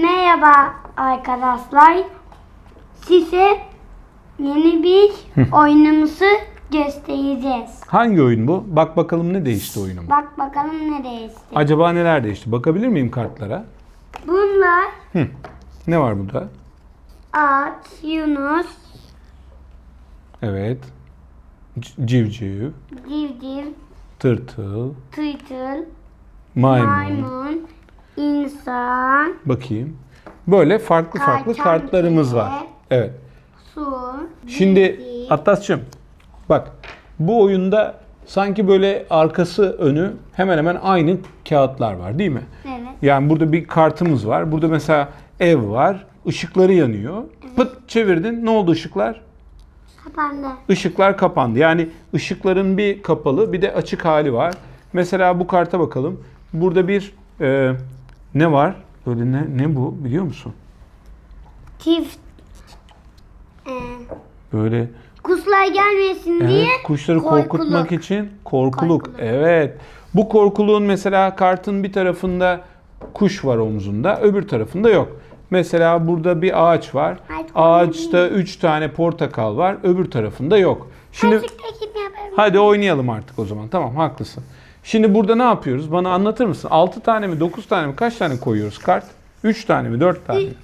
Merhaba arkadaşlar. Size yeni bir oyunumuzu göstereceğiz. Hangi oyun bu? Bak bakalım ne değişti oyunum. Bak bakalım ne değişti. Acaba neler değişti? Bakabilir miyim kartlara? Bunlar Hı. Ne var burada? at, yunus, Evet. C- Civciv, civciv, tırtıl, tırtıl, maymun. maymun, insan, Bakayım. Böyle farklı farklı Kartal kartlarımız var. Evet. su, Şimdi. Atlas'cığım bak bu oyunda sanki böyle arkası önü hemen hemen aynı kağıtlar var değil mi? Evet. Yani burada bir kartımız var. Burada mesela ev var. Işıkları yanıyor. Pıt çevirdin. Ne oldu ışıklar? Kapandı. Işıklar kapandı. Yani ışıkların bir kapalı bir de açık hali var. Mesela bu karta bakalım. Burada bir e, ne var? Böyle ne, ne bu biliyor musun? Çift. Ee, Böyle kuşlar gelmesin diye Evet, kuşları korkuluk. korkutmak için korkuluk. Korkuluk. Evet. Bu korkuluğun mesela kartın bir tarafında kuş var omzunda, öbür tarafında yok. Mesela burada bir ağaç var. Ay, Ağaçta 3 tane portakal var, öbür tarafında yok. Şimdi yapabilir? hadi oynayalım artık o zaman. Tamam, haklısın. Şimdi burada ne yapıyoruz? Bana anlatır mısın? 6 tane mi, 9 tane mi, kaç tane koyuyoruz kart? 3 tane mi, 4 tane mi?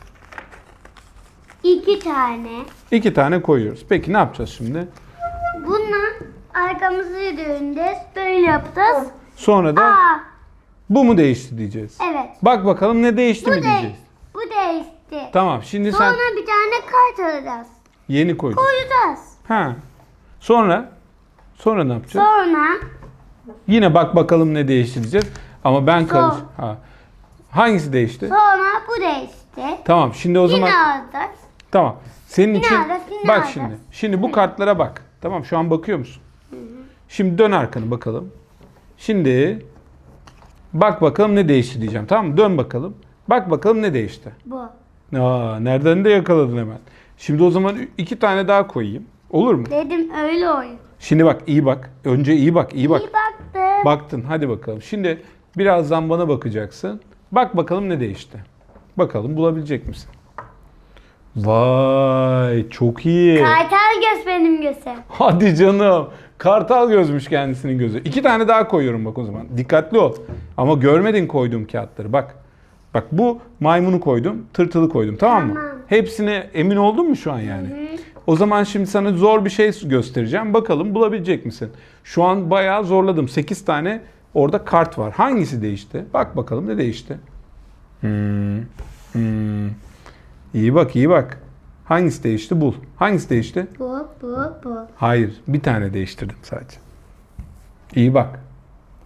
İki tane. 2 tane koyuyoruz. Peki ne yapacağız şimdi? Bununla arkamızı döneceğiz. Böyle yapacağız. Sonra da Aa, bu mu değişti diyeceğiz. evet. Bak bakalım ne değişti Bu mi diyeceğiz. değişti. Bu değişti. Tamam şimdi Sonra sen bir tane kart alacağız. yeni koydun. Koyacağız. Ha. Sonra sonra ne yapacağız? Sonra Yine bak bakalım ne değişti diyeceğiz. Ama ben karış. Ha. Hangisi değişti? sonra bu değişti. Tamam şimdi o zaman Yine alacağız. tamam. Senin için alacağız, yine bak alacağız. şimdi. Şimdi bu kartlara bak. Tamam şu an bakıyor musun? Şimdi dön arkanı bakalım. Şimdi bak bakalım ne değişti diyeceğim. Tamam mı? Dön bakalım. Bak bakalım ne değişti. Bu. Aa, nereden de yakaladın hemen. Şimdi o zaman iki tane daha koyayım. Olur mu? Dedim öyle oyun. Şimdi bak iyi bak. Önce iyi bak, iyi bak. İyi baktım. Baktın hadi bakalım. Şimdi birazdan bana bakacaksın. Bak bakalım ne değişti. Bakalım bulabilecek misin? Vay çok iyi. Kartal göz benim gözüm. Hadi canım. Kartal gözmüş kendisinin gözü. İki tane daha koyuyorum bak o zaman. Dikkatli ol. Ama görmedin koyduğum kağıtları bak. Bak bu maymunu koydum, tırtılı koydum tamam mı? Tamam. Hepsine emin oldun mu şu an yani? O zaman şimdi sana zor bir şey göstereceğim. Bakalım bulabilecek misin? Şu an bayağı zorladım. 8 tane orada kart var. Hangisi değişti? Bak bakalım ne değişti? Hmm. Hmm. İyi bak, iyi bak. Hangisi değişti? Bul. Hangisi değişti? Bu, bu, bu. Hayır, bir tane değiştirdim sadece. İyi bak.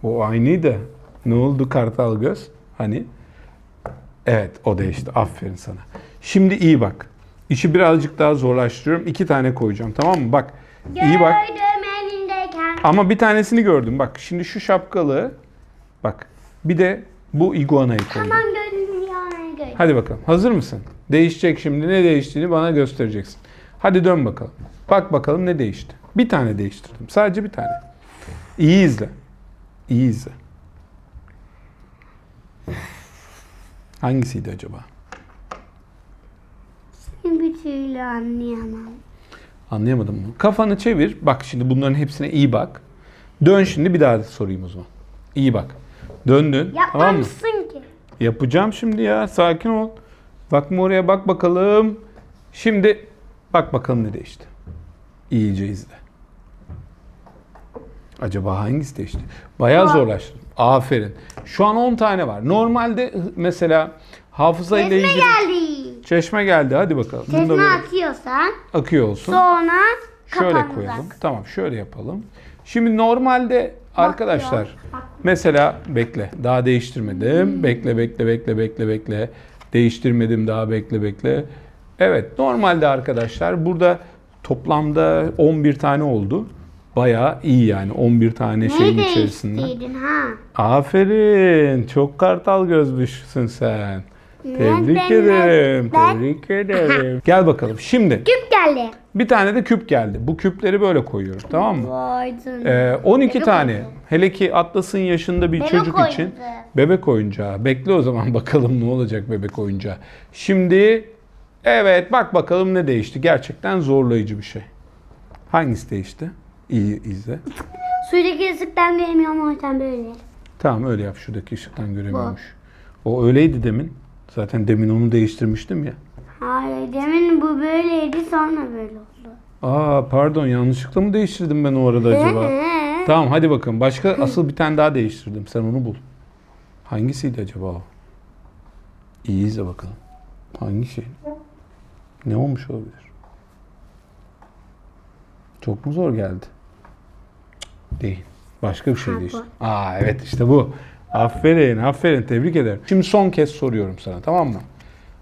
O aynıydı. Ne oldu kartal göz? Hani? Evet, o değişti. Aferin sana. Şimdi iyi bak. İşi birazcık daha zorlaştırıyorum. İki tane koyacağım, tamam mı? Bak, iyi bak. Gördüm elindeyken. Ama bir tanesini gördüm. Bak, şimdi şu şapkalı. Bak, bir de bu iguanayı koydum. Tamam gördüm ya gördüm. Hadi bakalım. Hazır mısın? Değişecek şimdi. Ne değiştiğini bana göstereceksin. Hadi dön bakalım. Bak bakalım ne değişti. Bir tane değiştirdim. Sadece bir tane. İyi izle. İyi izle. Hangisiydi acaba? Türlü anlayamam. Anlayamadım mı? Kafanı çevir. Bak şimdi bunların hepsine iyi bak. Dön şimdi bir daha sorayım o zaman. İyi bak. Döndün. Tamam mı? Yapmamışsın ki. Yapacağım şimdi ya. Sakin ol. Bakma oraya bak bakalım. Şimdi bak bakalım ne değişti. İyice izle. Acaba hangisi değişti? Bayağı Aa. zorlaştı. Aferin. Şu an 10 tane var. Normalde mesela hafıza ile Çeşme ilgili geldi. Çeşme geldi. Hadi bakalım. Bunu da Çeşme böyle atıyorsan akıyor olsun. sonra Şöyle kapanacak. koyalım. Tamam şöyle yapalım. Şimdi normalde arkadaşlar mesela bekle daha değiştirmedim. Bekle bekle bekle bekle bekle. Değiştirmedim daha bekle bekle. Evet normalde arkadaşlar burada toplamda 11 tane oldu. Bayağı iyi yani 11 tane şeyin Neyi içerisinde. değiştirdin ha? Aferin çok kartal gözmüşsün sen. Tebrik Ben- ederim. ben- Tebrik ederim. Gel bakalım. Şimdi Küp geldi. bir tane de küp geldi. Bu küpleri böyle koyuyoruz tamam mı? Vay. Ee, 12 Bebek tane. oyuncağı. Hele ki Atlas'ın yaşında bir Bebek çocuk için oyuncağı. bebek oyuncağı. Bekle o zaman bakalım ne olacak bebek oyuncağı. Şimdi evet bak bakalım ne değişti. Gerçekten zorlayıcı bir şey. Hangisi değişti? İyi izle. Suydaki ısıktan göremiyorum o yüzden böyle. Tamam öyle yap şuradaki ışıktan göremiyormuş. O öyleydi demin. Zaten demin onu değiştirmiştim ya. Hayır demin bu böyleydi sonra böyle oldu. Aa pardon yanlışlıkla mı değiştirdim ben o arada acaba? Tamam hadi bakın. Başka asıl bir tane daha değiştirdim. Sen onu bul. Hangisiydi acaba o? İyi izle bakalım. Hangi şey? Ne olmuş olabilir? Çok mu zor geldi? Değil. Başka bir şey değişti. Aa evet işte bu. Aferin, aferin. Tebrik ederim. Şimdi son kez soruyorum sana tamam mı?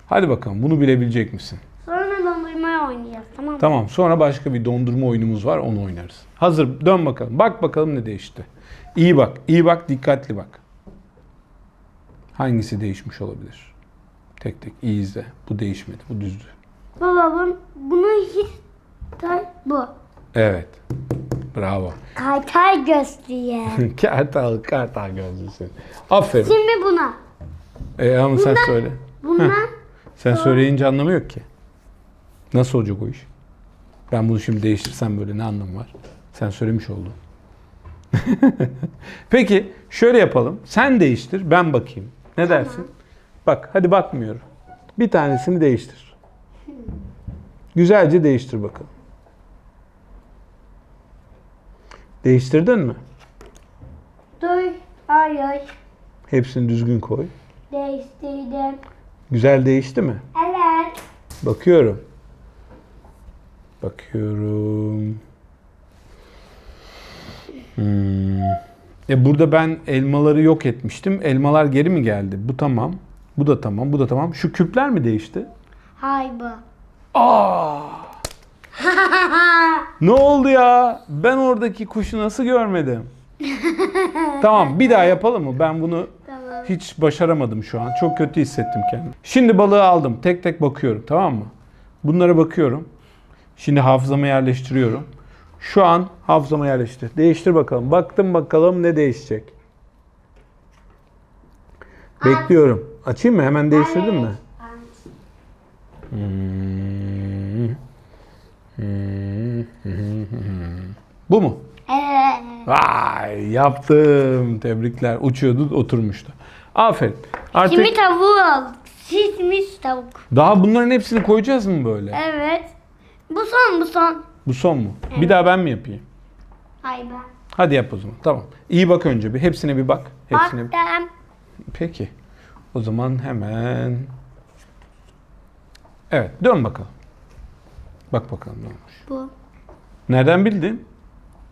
Hadi bakalım bunu bilebilecek misin? Sonra dondurmaya oynayacağız tamam mı? Tamam sonra başka bir dondurma oyunumuz var onu oynarız. Hazır dön bakalım. Bak bakalım ne değişti. İyi bak, iyi bak, dikkatli bak. Hangisi değişmiş olabilir? Tek tek iyi izle. Bu değişmedi, bu düzdü. Baba bun, bunu hiç bu. Evet. Bravo. Kaytar gösteriyor. kartal, kartal gözlüsün. Aferin. Şimdi buna. E, ama sen söyle. Buna Sen söyleyince anlamı yok ki. Nasıl olacak o iş? Ben bunu şimdi değiştirsem böyle ne anlamı var? Sen söylemiş oldun. Peki şöyle yapalım. Sen değiştir, ben bakayım. Ne dersin? Bak, hadi bakmıyorum. Bir tanesini değiştir. Güzelce değiştir bakalım. Değiştirdin mi? dur. Ay ay. Hepsini düzgün koy. Değiştirdim. Güzel değişti mi? Evet. Bakıyorum. Bakıyorum. Hmm. E burada ben elmaları yok etmiştim. Elmalar geri mi geldi? Bu tamam. Bu da tamam. Bu da tamam. Şu küpler mi değişti? Hay bu. Aa! ne oldu ya? Ben oradaki kuşu nasıl görmedim? tamam, bir daha yapalım mı? Ben bunu Tamam. hiç başaramadım şu an. Çok kötü hissettim kendimi. Şimdi balığı aldım. Tek tek bakıyorum tamam mı? Bunlara bakıyorum. Şimdi hafızama yerleştiriyorum. Şu an hafızama yerleştir. Değiştir bakalım. Baktım bakalım ne değişecek. Bekliyorum. Açayım mı? Hemen değiştirdin mi? Hmm. Bu mu? Evet. Vay yaptım. Tebrikler. Uçuyordu oturmuştu. Aferin. Artık Şimdi tavuğu al. Şişmiş tavuk. daha bunların hepsini koyacağız mı böyle? Evet. Bu son bu son. Bu son mu? Bir daha ben mi yapayım? Hay ben. Hadi yap o zaman. Tamam. İyi bak önce bir. Hepsine bir bak. Hepsine bir... Baktım. Peki. O zaman hemen Evet, dön bakalım. Bak bakalım ne olmuş. Bu. Nereden bildin?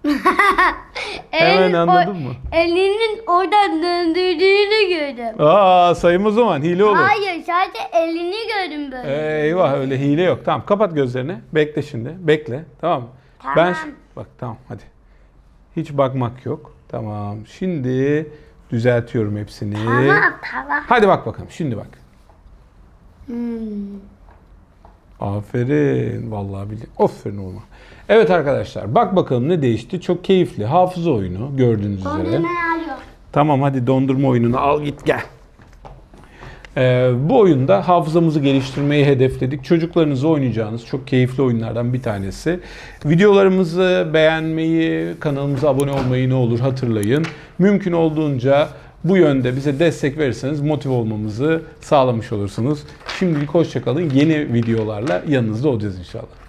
Hemen anladın mı? Elinin oradan döndürdüğünü gördüm. Aa, sayım o zaman hile olur. Hayır sadece elini gördüm böyle. Eyvah öyle hile yok. Tamam kapat gözlerini. Bekle şimdi. Bekle. Tamam mı? Tamam. Ben bak tamam hadi. Hiç bakmak yok. Tamam. Şimdi düzeltiyorum hepsini. Tamam tamam. Hadi bak bakalım. Şimdi bak. Hmm. Aferin. Vallahi bildim. Aferin oğluma. Evet arkadaşlar. Bak bakalım ne değişti. Çok keyifli. Hafıza oyunu gördüğünüz üzere. Dondurmayı alıyor. Tamam hadi dondurma oyununu al git gel. Ee, bu oyunda hafızamızı geliştirmeyi hedefledik. Çocuklarınızla oynayacağınız çok keyifli oyunlardan bir tanesi. Videolarımızı beğenmeyi, kanalımıza abone olmayı ne olur hatırlayın. Mümkün olduğunca bu yönde bize destek verirseniz motive olmamızı sağlamış olursunuz. Şimdilik hoşçakalın. Yeni videolarla yanınızda olacağız inşallah.